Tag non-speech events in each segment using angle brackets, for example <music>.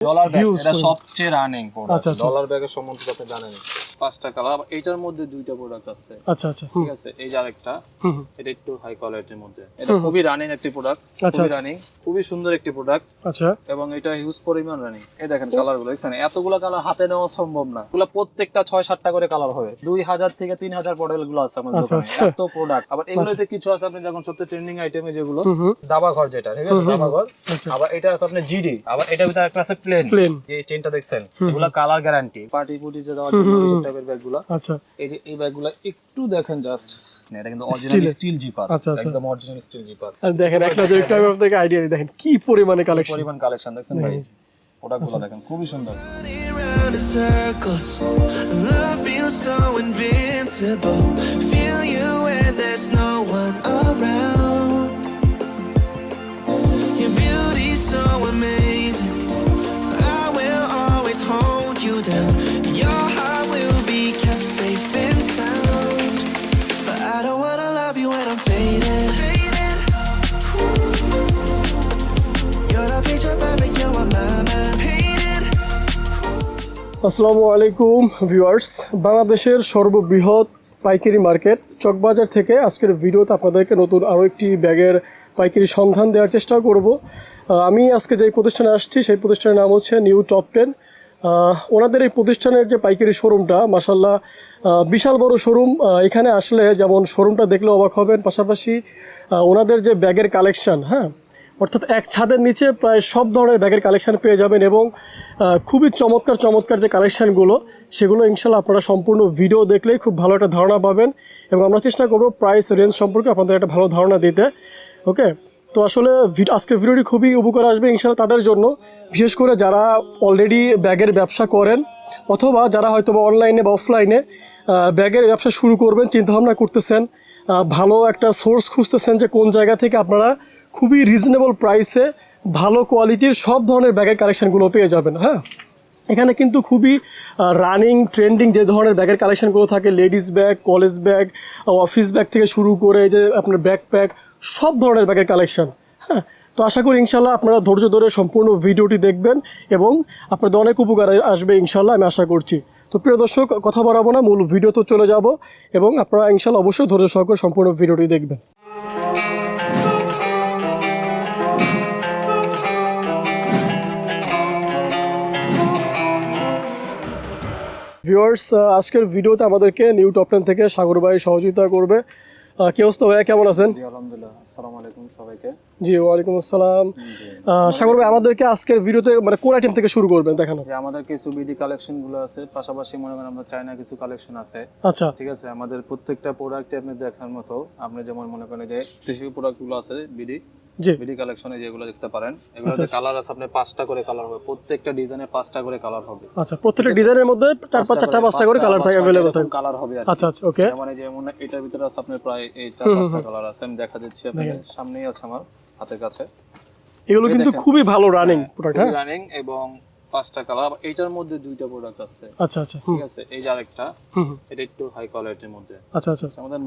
Dollar bag এটা সবচেয়ে running product. Dollar ব্যাগের সম্বন্ধে আপনি জানেন পাঁচটা কালার এইটার মধ্যে দুইটা প্রোডাক্ট আছে। আচ্ছা আচ্ছা। ঠিক আছে? এই যে আরেকটা। এটা একটু হাই কোয়ালিটির মধ্যে। এটা খুবই রানিং একটি প্রোডাক্ট আচ্ছা, খুবই আচ্ছা। রানিং খুবই সুন্দর একটি প্রোডাক্ট আচ্ছা। এবং এটা হিউজ পরিমাণ রানিং এই দেখেন কালারগুলো দেখছেন? এতগুলো কালার হাতে নেওয়া সম্ভব না। এগুলো প্রত্যেকটা ছয় সাতটা করে কালার হবে। দুই হাজার থেকে তিন হাজার মডেলগুলো আছে আমাদের আচ্ছা, দোকানে। আচ্ছা। এত প্রোডাক্ট আবার এগুলোতে কিছু আছে আপনি যখন সবচেয়ে ট্রেন্ডিং আইটেমে যেগুলো দাবা ঘর যেটা ঠিক আছে? দাবা ঘর। আচ্ছা। আবার এটা আছে আপনার জিডি আবার এটা ভিতরে একটা আছে প্লেন প্লেন এই চেনটা দেখছেন? এগুলো কালার গ্যারান্টি পার্টি পুটি যে দেওয়ার জন্য টাইপের ব্যাগগুলো। আচ্ছা। এই যে এই ব্যাগগুলো একটু দেখেন জাস্ট এটা কিন্তু অরিজিনাল স্টিল জিপার আচ্ছা, আচ্ছা। একদম অরিজিনাল স্টিল জিপার আর দেখেন একটা যে একটু আমি আপনাকে আইডিয়া দিই। দেখেন কি পরিমাণে কালেকশন পরিমাণ কালেকশন দেখেন। ভাই প্রোডাক্টগুলো দেখেন খুবই সুন্দর. Love feels so invincible. Feel you when there's no আসসালামু আলাইকুম, ভিউয়ার্স। বাংলাদেশের সর্ববৃহৎ পাইকারি মার্কেট চকবাজার থেকে আজকের ভিডিওতে আপনাদেরকে নতুন আরও একটি ব্যাগের পাইকারি সন্ধান দেওয়ার চেষ্টা করব। আমি আজকে যে প্রতিষ্ঠানে আসছি, সেই প্রতিষ্ঠানের নাম হচ্ছে নিউ টপ টেন। ওনাদের এই প্রতিষ্ঠানের যে পাইকারি শোরুমটা মাসাল্লাহ বিশাল বড় শোরুম এখানে আসলে যেমন শোরুমটা দেখলে অবাক হবেন, পাশাপাশি ওনাদের যে ব্যাগের কালেকশান হ্যাঁ অর্থাৎ এক ছাদের নিচে প্রায় সব ধরনের ব্যাগের কালেকশান পেয়ে যাবেন এবং খুবই চমৎকার চমৎকার যে কালেকশানগুলো সেগুলো ইনশাল্লাহ আপনারা সম্পূর্ণ ভিডিও দেখলেই খুব ভালো একটা ধারণা পাবেন এবং আমরা চেষ্টা করব প্রাইস রেঞ্জ সম্পর্কে আপনাদের একটা ভালো ধারণা দিতে ওকে তো আসলে আজকের ভিডিওটি খুবই উপকার আসবে ইনশাল্লাহ তাদের জন্য, বিশেষ করে যারা অলরেডি ব্যাগের ব্যবসা করেন অথবা যারা হয়তো বা অনলাইনে বা অফলাইনে ব্যাগের ব্যবসা শুরু করবেন, চিন্তাভাবনা করতেছেন ভালো একটা সোর্স খুঁজতেছেন যে কোন জায়গা থেকে আপনারা খুবই রিজনেবল প্রাইসে ভালো কোয়ালিটির সব ধরনের ব্যাগের কালেকশানগুলো পেয়ে যাবেন হ্যাঁ? এখানে কিন্তু খুবই রানিং ট্রেন্ডিং যে ধরনের ব্যাগের কালেকশানগুলো থাকে ladies bag college bag office bag থেকে শুরু করে যে আপনার ব্যাকপ্যাক সব ধরনের ব্যাগের কালেকশন হ্যাঁ? তো আশা করি ইনশাল্লাহ আপনারা ধৈর্য ধরে সম্পূর্ণ ভিডিওটি দেখবেন এবং আপনাদের অনেক উপকার আসবে ইনশাল্লাহ আমি আশা করছি। তো প্রিয় দর্শক, কথা বাড়াবো না, মূল ভিডিও তো চলে যাব এবং আপনারা ইনশাল্লাহ অবশ্যই ধৈর্য সহকারে সম্পূর্ণ ভিডিওটি দেখবেন। ভিউয়ার্স আজকের ভিডিওতে আমাদেরকে নিউ টপ টেন থেকে সাগর ভাই সহযোগিতা করবে। কি অবস্থা ভাইয়া? কেমন আছেন? জি আলহামদুলিল্লাহ। আসসালামু আলাইকুম সবাইকে। জি ওয়ালাইকুম আসসালাম। সাগর ভাই আমাদেরকে আজকের ভিডিওতে মানে কোন আইটেম থেকে শুরু করবেন? দেখানো। যে আমাদের কিছু বিডি কালেকশনগুলো আছে। পাশাপাশি মনে করেন আমাদের চায়না কিছু কালেকশন আছে। আচ্ছা। ঠিক আছে? আমাদের প্রত্যেকটা প্রোডাক্টে আপনি দেখার মতো আপনি যেমন মনে করেন যে টিস্যু প্রোডাক্টগুলো আছে বিডি বিডি কালেকশনে যেগুলো দেখতে পারেন এগুলোতে কালার আছে আপনার পাঁচটা করে কালার হবে প্রত্যেকটা ডিজাইনে পাঁচটা করে কালার হবে। আচ্ছা প্রত্যেকটা ডিজাইনের মধ্যে চার পাঁচ চারটা পাঁচটা করে কালার থাকে अवेलेबल থাকে। কালার হবে আচ্ছা আচ্ছা ওকে। যেমন যেমন এটার ভিতরে আছে আপনার প্রায় এই চার পাঁচটা কালার আছে আমি দেখা দিচ্ছি আপনাদের সামনেই আছে আমার হাতের কাছে। এগুলো কিন্তু খুবই ভালো রানিং প্রোডাক্ট হ্যাঁ? রানিং এবং পাঁচটা কালার এইটার মধ্যে দুইটা প্রোডাক্ট আছে। আচ্ছা আচ্ছা। ঠিক আছে? এই যে আরেকটা। এটা একটু হাই কোয়ালিটির মধ্যে। আচ্ছা আচ্ছা। আমাদের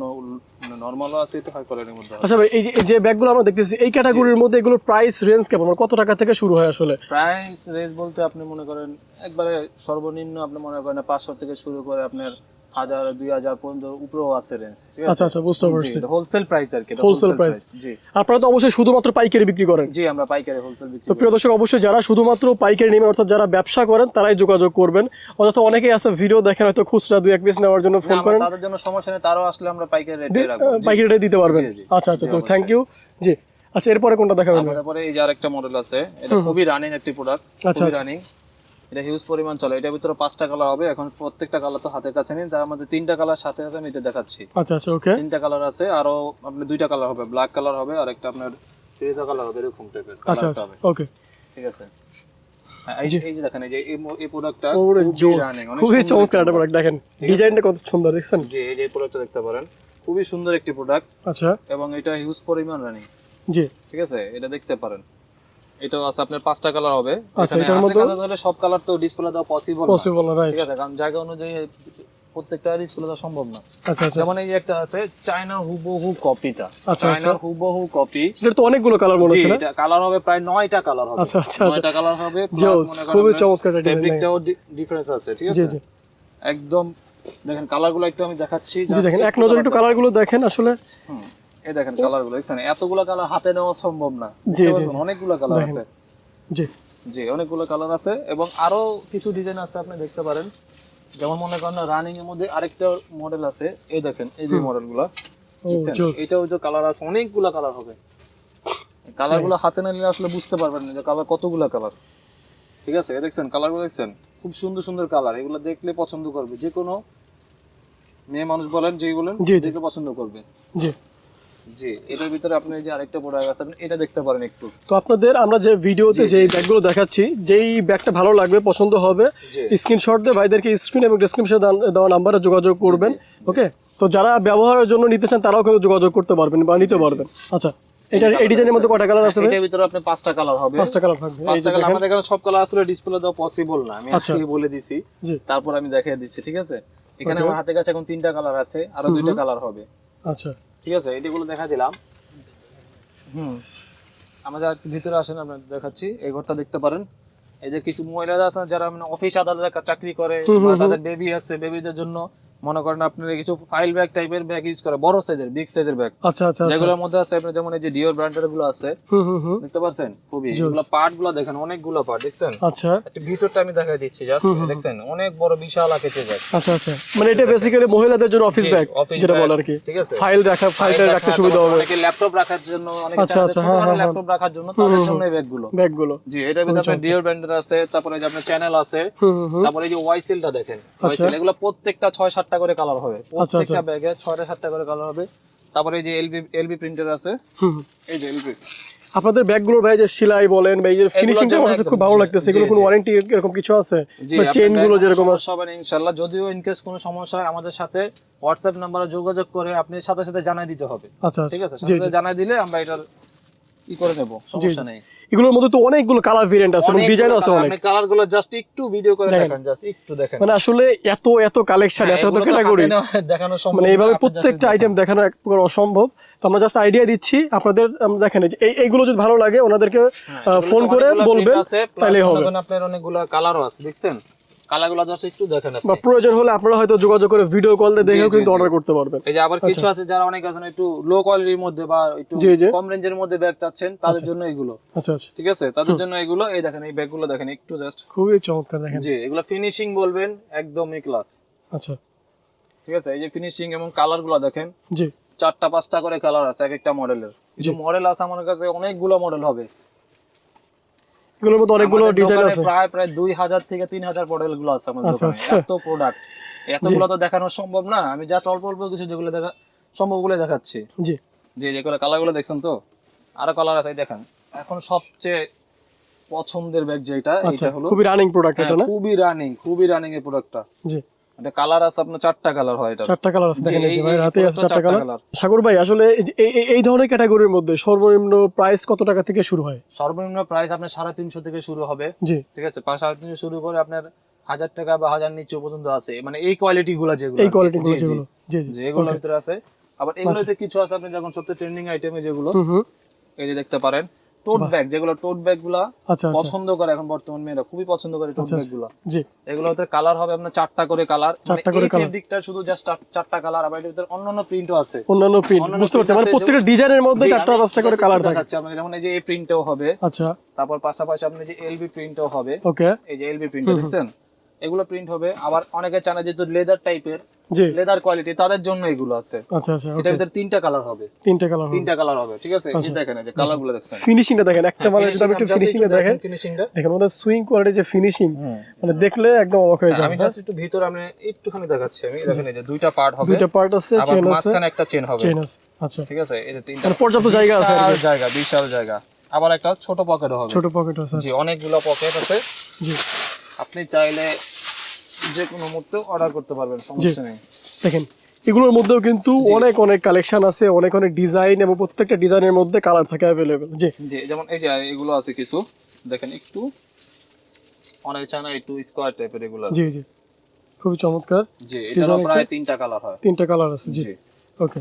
নর্মালও আছে এটা হাই কোয়ালিটির মধ্যে আচ্ছা ভাই এই যে যে ব্যাগগুলো আমরা দেখতেছি এই ক্যাটাগরির মধ্যে এগুলোর প্রাইস রেঞ্জ কেমন? মানে কত টাকা থেকে শুরু হয় আসলে? প্রাইস রেঞ্জ বলতে আপনি মনে করেন একবারে সর্বনিম্ন আপনি মনে করেন পাঁচশো থেকে শুরু করে আপনার হাজার দুই হাজার পর্যন্ত উপরেও আছে রেঞ্জ আচ্ছা আচ্ছা বুঝতে পারছি। হোলসেল প্রাইস আর কি হোলসেল প্রাইস জি। আপনারা তো অবশ্যই শুধুমাত্র পাইকারি বিক্রি করেন। জি আমরা পাইকারি হোলসেল বিক্রি তো প্রিয় দর্শক অবশ্যই যারা শুধুমাত্র পাইকারি নেবেন অর্থাৎ যারা ব্যবসা করেন তারাই যোগাযোগ করবেন। অযথা অনেকেই আছে ভিডিও দেখেন হয়তো খুচরা দুই এক পিস নেওয়ার জন্য ফোন করেন। তাদের জন্য সমস্যা নেই তারাও আসলে আমরা পাইকারি রেটে রাখব। পাইকারি রেটে দিতে পারবেন। আচ্ছা আচ্ছা তো থ্যাংক ইউ জি আচ্ছা এরপরে কোনটা দেখাবেন? তারপরে এই যে আরেকটা মডেল আছে এটা খুবই রানিং একটি প্রোডাক্ট আচ্ছা, খুবই রানিং এটা হিউজ পরিমাণ চলে। এটার ভিতরে পাঁচটা কালার হবে। এখন প্রত্যেকটা কালার তো হাতের কাছে নেই। তার মধ্যে তিনটা কালার সাথে আছে আমি এটা দেখাচ্ছি। আচ্ছা আচ্ছা ওকে তিনটা কালার আছে আরও আপনার দুইটা কালার হবে। ব্ল্যাক কালার হবে আর একটা আপনার ফিরোজা কালার হবে এরকম টাইপের আচ্ছা আচ্ছা ওকে ঠিক আছে? এই যে এই যে দেখেন এই যে এই মো- এই প্রোডাক্টটা ওরে খুবই জোস রানিং অনেক খুবই সুন্দর চমৎকার একটা প্রোডাক্ট দেখেন। ডিজাইনটা কত সুন্দর দেখছেন? জি এই যে প্রোডাক্টটা দেখতে পারেন। খুবই সুন্দর একটি প্রোডাক্ট আচ্ছা। এবং এটা হিউজ পরিমাণ রানিং জি। ঠিক আছে? এটা দেখতে পারেন। এটাও আছে আপনার পাঁচটা কালার হবে। আচ্ছা, এখানে মধ্যে- কাছে সব কালার তো ডিসপ্লে দেওয়া পসিবল পসিবল না রাইট ঠিক আছে কারণ জায়গা অনুযায়ী প্রত্যেকটা ডিসপ্লে দেওয়া সম্ভব না। আচ্ছা আচ্ছা। যেমন এই একটা আছে চায়না হুবহু কপিটা। চায়নার হুবহু কপি এটা তো অনেকগুলো কালার মনে হচ্ছে এটা কালার হবে প্রায় নয়টা কালার হবে। আচ্ছা, আচ্ছা, নয়টা কালার হবে Yes, খুবই চমৎকার ফেব্রিকটাও ডিফারেন্স আছে ঠিক আছে? একদম দেখেন কালারগুলো একটু আমি দেখাচ্ছি দেখেন এক নজর একটু কালারগুলো দেখেন আসলে। হুম, এই দেখেন কালারগুলো দেখছেন? এতগুলো কালার হাতে নেওয়া সম্ভব না। অনেকগুলো কালার আছে। জি। জি অনেকগুলো কালার আছে এবং আরও কিছু ডিজাইন আছে আপনি দেখতে পারেন। যেমন মনে করেন রানিং এর মধ্যে আরেকটা মডেল আছে। এই দেখেন এই যে মডেলগুলো এটাও যে কালার আছে অনেকগুলো কালার হবে। কালারগুলো হাতে না নিলে আসলে বুঝতে পারবেন না যে কালার কতগুলো কালার ঠিক আছে? দেখছেন কালারগুলো দেখছেন? খুব সুন্দর সুন্দর কালার এগুলো দেখলে পছন্দ করবে। যে কোনো মেয়ে মানুষ বলেন যেই বলেন। দেখলে পছন্দ করবে। জি। জি এটার ভিতরে আপনি যে আরেকটা প্রোডাক্ট আছে এটা দেখতে পারেন একটু। তো আপনাদের আমরা যে ভিডিওতে যে ব্যাগগুলো দেখাচ্ছি যেই ব্যাগটা ভালো লাগবে পছন্দ হবে স্ক্রিনশট দিয়ে ভাইদেরকে স্ক্রিন এবং ডিসক্রিপশনে দেওয়া নাম্বারে যোগাযোগ করবেন ওকে তো যারা ব্যবহারের জন্য নিতে চান তারাও কিন্তু যোগাযোগ করতে পারবেন বা নিতে পারবেন। আচ্ছা এটা এই ডিজাইনের মধ্যে কটা কালার আছে এটার ভিতরে আপনি পাঁচটা কালার হবে। পাঁচটা কালার থাকবে। পাঁচটা কালার আমাদের এখানে সব কালার আসলে ডিসপ্লে দেওয়া পসিবল না। আমি আচ্ছা। আজকে বলে দিছি। তারপর আমি দেখিয়ে দিচ্ছি ঠিক আছে? এখানে আমার হাতে কাছে এখন তিনটা কালার আছে আরও দুইটা কালার হবে। আচ্ছা। ঠিক আছে এটিগুলো দেখা দিলাম। হুম আমাদের আর ভিতরে আসেন আপনার দেখাচ্ছি এই ঘরটা দেখতে পারেন। এই যে কিছু মহিলারা আছে যারা মানে অফিস আদালতে চাকরি করে বা তাদের বেবি আছে বেবিদের জন্য মনে করেন আপনারা কিছু ফাইল ব্যাগ টাইপের ব্যাগ ইউজ করে বড় সাইজের বিগ সাইজের ব্যাগ আচ্ছা আচ্ছা আচ্ছা। যেগুলোর মধ্যে আছে আপনার যেমন এই যে ডিওর ব্র্যান্ডেরগুলো আছে হুম হুম হুম। দেখতে পাচ্ছেন? খুবই। এগুলো পার্টগুলো দেখেন অনেকগুলো পার্ট দেখছেন? আচ্ছা। একটা ভিতরটা আমি দেখাই দিচ্ছি জাস্ট দেখছেন? অনেক বড় বিশাল আকৃতির ব্যাগ আচ্ছা আচ্ছা। মানে এটা বেসিক্যালি মহিলাদের জন্য অফিস ব্যাগ যেটা ব্যাগ, বলে আর কি। ঠিক আছে? ফাইল রাখা ফাইলটা রাখতে সুবিধা হবে। অনেকে ল্যাপটপ রাখার জন্য অনেকে আচ্ছা, আচ্ছা, হ্যাঁ, হ্যাঁ, ল্যাপটপ রাখার জন্য তাদের জন্য এই ব্যাগগুলো ব্যাগগুলো জি এটার ভিতরে আপনার ডিওর ব্র্যান্ডের আছে তারপরে যে আপনার চ্যানেল আছে তারপরে এই যে ওয়াইসেলটা দেখেন। ওয়াইসেল এগুলো প্রত্যেকটা ছয় সাতটা করে কালার হবে। আচ্ছা। প্রত্যেকটা ব্যাগে ছয়টা সাতটা করে কালার হবে। তারপরে এই যে এলবি এলবি প্রিন্টার আছে। এই যে এলবি আপনাদের ব্যাগগুলোর ভাই যে সেলাই বলেন বা এই যে ফিনিশিংটা আমার কাছে খুব ভালো লাগতেছে। এগুলো কোনো ওয়ারেন্টি এরকম কিছু আছে? বা চেইনগুলো যেরকম আছে না ইনশাআল্লাহ। যদিও ইন কেস কোনো সমস্যা হয় আমাদের সাথে হোয়াটসঅ্যাপ নাম্বারে যোগাযোগ করে আপনি সাথে সাথে জানাই দিতে হবে। আচ্ছা ঠিক আচ্ছা আছে সাথে সাথে জানাই দিলে আমরা এটার ই করে নেব সমস্যা নেই। এগুলোর মধ্যে তো অনেকগুলো কালার ভেরিয়েন্ট আছে এবং ডিজাইন আছে অনেক। আপনি কালার জাস্ট একটু ভিডিও করে দেখেন। জাস্ট একটু দেখেন। মানে আসলে এত এত কালেকশন এত এত এগুলো ক্যাটাগরি দেখানো সম্ভব মানে এইভাবে প্রত্যেকটা আইটেম দেখানো এক প্রকার অসম্ভব। তো আমরা জাস্ট আইডিয়া দিচ্ছি আপনাদের দেখেন এই এইগুলো যদি ভালো লাগে ওনাদেরকে ফোন করে বলবেন প্লাস হবে। আপনার অনেকগুলো কালারও আছে দেখছেন? কালারগুলো জাস্ট একটু দেখেন বা প্রয়োজন হলে আপনারা হয়তো যোগাযোগ করে ভিডিও কল দিয়ে দেখেও কিন্তু অর্ডার করতে পারবেন। এই যে আবার কিছু আছে যারা অনেক আছে না, একটু লো কোয়ালিটির মধ্যে বা একটু। কম রেঞ্জের মধ্যে ব্যাগ চাচ্ছেন তাদের জন্য এগুলো। আচ্ছা আচ্ছা। ঠিক আছে? তাদের জন্য এগুলো। এই দেখেন এই ব্যাগগুলো দেখেন একটু জাস্ট খুবই চমৎকার দেখেন। জি এগুলো ফিনিশিং বলবেন একদমই ক্লাস আচ্ছা। ঠিক আছে? এই যে ফিনিশিং এবং কালারগুলো দেখেন। জি। চারটা পাঁচটা করে কালার আছে এক একটা মডেলের কিছু মডেল আছে আমার কাছে অনেকগুলো মডেল হবে। এগুলোর মধ্যে অনেকগুলো ডিজাইন আছে। প্রায় প্রায় দুই হাজার থেকে তিন হাজার মডেলগুলো আছে আমাদের আচ্ছা, দোকানে। আচ্ছা। এত প্রোডাক্ট এতগুলো তো দেখানো সম্ভব না। আমি যা অল্প অল্প কিছু যেগুলো দেখা সম্ভবগুলো দেখাচ্ছি। জি। যে যেগুলো কালারগুলো দেখছেন তো? আরও কালার আছে দেখেন। এখন সবচেয়ে পছন্দের ব্যাগ যেটা আচ্ছা এটা হলো খুবই রানিং প্রোডাক্ট হ্যাঁ, এটা না? খুবই রানিং খুবই রানিং এর প্রোডাক্টটা জি। এটা কালার আছে আপনার চারটা কালার হয় এটা চারটা কালার আছে দেখেন এই ভাই হাতে আছে চারটা কালার সাগর ভাই আসলে এই ধরনের ক্যাটাগরির মধ্যে সর্বনিম্ন প্রাইস কত টাকা থেকে শুরু হয়? সর্বনিম্ন প্রাইস আপনার সাড়ে তিনশো থেকে শুরু হবে। জি। ঠিক আছে পাঁচ সাড়ে তিনশো শুরু করে আপনার হাজার টাকা বা হাজার নিচে পর্যন্ত আছে। মানে এই কোয়ালিটি গুলো যেগুলো এই কোয়ালিটি। যেগুলো। জি জি। এগুলোর ভিতরে আছে। আবার এগুলোতে কিছু আছে আপনি যখন সবচেয়ে ট্রেন্ডিং আইটেমে যেগুলো এই যে দেখতে পারেন টোট ব্যাগ যেগুলো টোট আচ্ছা আচ্ছা। পছন্দ করে এখন বর্তমান মেয়েরা খুবই পছন্দ করে টোট জি। এগুলো হতে কালার হবে আপনার চারটা করে কালার চারটা করে colour। ফেব্রিকটা শুধু জাস্ট চারটা কালার আবার এটার অন্যান্য প্রিন্টও আছে। অন্যান্য প্রিন্ট বুঝতে পারছেন মানে প্রত্যেকটা ডিজাইনের মধ্যে চারটা পাঁচটা করে কালার থাকে। দেখাচ্ছি আপনাকে। যেমন এই যে এই প্রিন্টও হবে আচ্ছা। তারপর পাশাপাশি আপনি যে এলবি প্রিন্টও হবে ওকে এই যে এলবি প্রিন্ট দেখছেন? এগুলো প্রিন্ট হবে। আবার অনেকে চায় না যেহেতু লেদার টাইপের লেদার কোয়ালিটি তাদের জন্য এগুলো আছে। আচ্ছা আচ্ছা এটার ভিতরে তিনটা কালার হবে। তিনটা কালার তিনটা কালার হবে ঠিক আছে? আচ্ছা। এই যে দেখেন এই যে কালারগুলো দেখছেন। ফিনিশিংটা দেখেন একটা মানে যদি আপনি একটু ফিনিশিংটা দেখেন। ফিনিশিংটা দেখেন ওদের সুইং কোয়ালিটি যে ফিনিশিং মানে দেখলে একদম অবাক হয়ে যাবে। আমি জাস্ট একটু ভিতরে আমি একটুখানি দেখাচ্ছি আমি। দেখেন এই যে দুইটা পার্ট হবে দুইটা পার্ট আছে চেন আছে। মাঝখানে একটা চেন হবে। চেন আছে আচ্ছা। ঠিক আছে? এই যে তিনটা মানে পর্যাপ্ত জায়গা আছে জায়গা বিশাল জায়গা। আবার একটা ছোট পকেট হবে। ছোট পকেট আছে জি অনেকগুলো পকেট আছে। জি। আপনি চাইলে যে কোনো মুহূর্তে অর্ডার করতে পারবেন সমস্যা নেই। দেখেন এগুলোর মধ্যেও কিন্তু অনেক অনেক কালেকশন আছে অনেক অনেক ডিজাইন এবং প্রত্যেকটা ডিজাইনের মধ্যে কালার থাকে অ্যাভেলেবেল জি। জি যেমন এই যে এগুলো আছে কিছু। দেখেন একটু অনেক চায় না একটু স্কোয়ার টাইপের এগুলো। জি জি। খুবই চমৎকার। জি এটা প্রায় তিনটা কালার হয়। তিনটা কালার আছে জি। জি। ওকে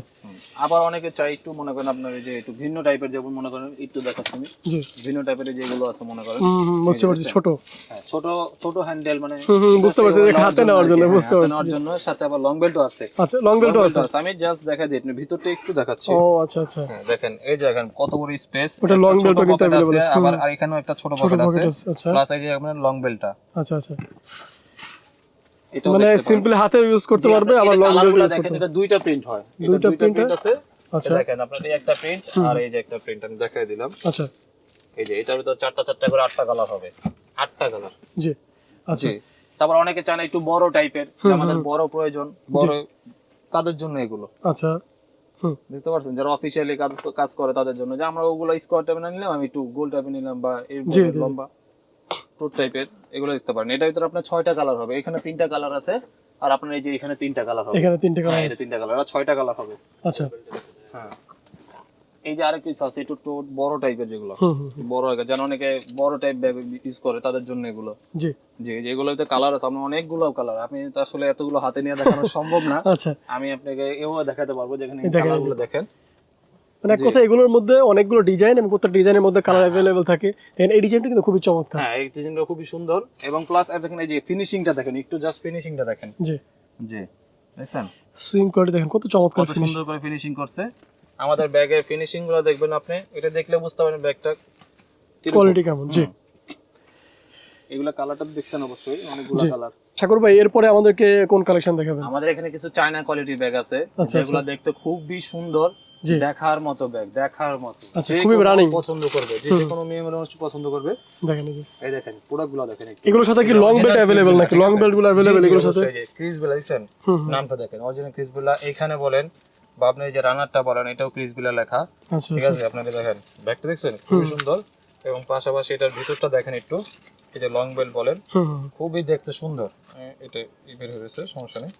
আবার অনেকে চাই একটু মনে করেন আপনার এই যে একটু ভিন্ন টাইপের যেমন মনে করেন একটু দেখাচ্ছি আমি। ভিন্ন টাইপের যেগুলো আছে মনে করেন। বুঝতে পারছি ছোট। হ্যাঁ, ছোট ছোট হ্যান্ডেল মানে বুঝতে পারছি, যে হাতে নেওয়ার জন্য, হ্যাঁ, বুঝতে পারছি, নেওয়ার জন্য সাথে আবার লং বেল্টও আছে। আচ্ছা লং বেল্টও আছে। আমি জাস্ট দেখা দিই আপনি ভিতরটা একটু দেখাচ্ছি। ও আচ্ছা আচ্ছা। হ্যাঁ, দেখেন এই যে দেখেন কত বড় স্পেস ওটা long belt ও কিন্তু available আছে, আবার আর এখানেও একটা ছোট পকেট আছে। আছে, আচ্ছা। প্লাস এই যে আপনার লং বেল্টটা আচ্ছা আচ্ছা। মানে সিম্পলি হাতে ইউজ করতে পারবে আবার লং ইউজ করতে এটা দুইটা প্রিন্ট হয়। এটা দুইটা প্রিন্ট আছে। আচ্ছা। দেখেন আপনার এই একটা প্রিন্ট আর এই যে একটা প্রিন্ট আমি দেখাই দিলাম। আচ্ছা। এই যে এটার ভিতর চারটা চারটা করে আটটা কালার হবে। আটটা কালার জি আচ্ছা। তারপর অনেকে চান একটু বড় টাইপের আমাদের বড় প্রয়োজন বড় তাদের জন্য এগুলো? আচ্ছা বুঝতে পারছেন? যারা অফিসিয়ালি কাজ কাজ করে তাদের জন্য। যে আমরা ওগুলো স্কোয়ার টাইপের না নিলাম আমি একটু গোল টাইপের নিলাম বা। লম্বা। টুট টাইপের এগুলো দেখতে পারেন। এটার ভিতরে আপনার ছয়টা কালার হবে। এখানে তিনটা কালার আছে আর আপনার এই যে এখানে তিনটা কালার হবে। এখানে তিনটে কালার হ্যাঁ এটা তিনটা কালার আর ছয়টা কালার হবে। আচ্ছা। হ্যাঁ। এই যে আরেক কিছু আছে একটু বড় টাইপের যেগুলো। বড় আগে যেন অনেকে বড় টাইপ ব্যাগ ইউজ করে তাদের জন্য এগুলো। জি। জি যেগুলোতে কালার আছে আপনার অনেকগুলো কালার। আপনি তো আসলে এতগুলো হাতে নিয়ে দেখানো সম্ভব না। আচ্ছা। আমি আপনাকে এও দেখাতে পারব যেখানে কালারগুলো দেখেন। মানে এক কথা এগুলোর মধ্যে অনেকগুলো ডিজাইন এবং প্রত্যেক ডিজাইনের মধ্যে কালার অ্যাভেলেবেল থাকে। দেন এই ডিজাইনটা কিন্তু খুবই চমৎকার। হ্যাঁ এই ডিজাইনটা খুবই সুন্দর। এবং প্লাস দেখেন এই যে ফিনিশিংটা দেখেন একটু জাস্ট ফিনিশিংটা দেখেন। জি। জি দেখছেন? সুইং কোয়ালিটি দেখেন কত চমৎকার কত সুন্দর করে ফিনিশিং করছে। আমাদের ব্যাগের ফিনিশিংগুলো দেখবেন আপনি। এটা দেখলে বুঝতে পারবেন ব্যাগটা কোয়ালিটি কেমন জি। এগুলা কালারটা দেখছেন অবশ্যই অনেকগুলো কালার ঠাকুর ভাই এরপরে আমাদেরকে কোন কালেকশন দেখাবেন? আমাদের এখানে কিছু চায়না কোয়ালিটির ব্যাগ আছে আচ্ছা, যেগুলো দেখতে খুবই সুন্দর। দেখার মতো ব্যাগ দেখার মতো। আচ্ছা, খুবই running। পছন্দ করবে যে কোনো মেয়ে মানুষ পছন্দ করবে। দেখেন এই দেখেন প্রোডাক্টগুলো দেখেন। এগুলোর সাথে কি লং বেল্ট Chris নাকি? লং ঠিক আছে? বেল্টগুলো জি, অ্যাভেলেবেল এগুলোর সাথে? ক্রিস বেলা দেখছেন নামটা দেখেন। অরিজিনাল ক্রিস বেলা এখানে বলেন বা আপনি যে রানারটা বলেন এটাও ক্রিস বেলা লেখা। আচ্ছা ঠিক আছে আপনাকে দেখেন ব্যাগটা দেখছেন? খুব সুন্দর। এবং পাশাপাশি এটার ভিতরটা দেখেন একটু। এই যে লং বেল্ট বলেন খুবই দেখতে সুন্দর। এ, এটা বের হয়েছে সমস্যা নেই।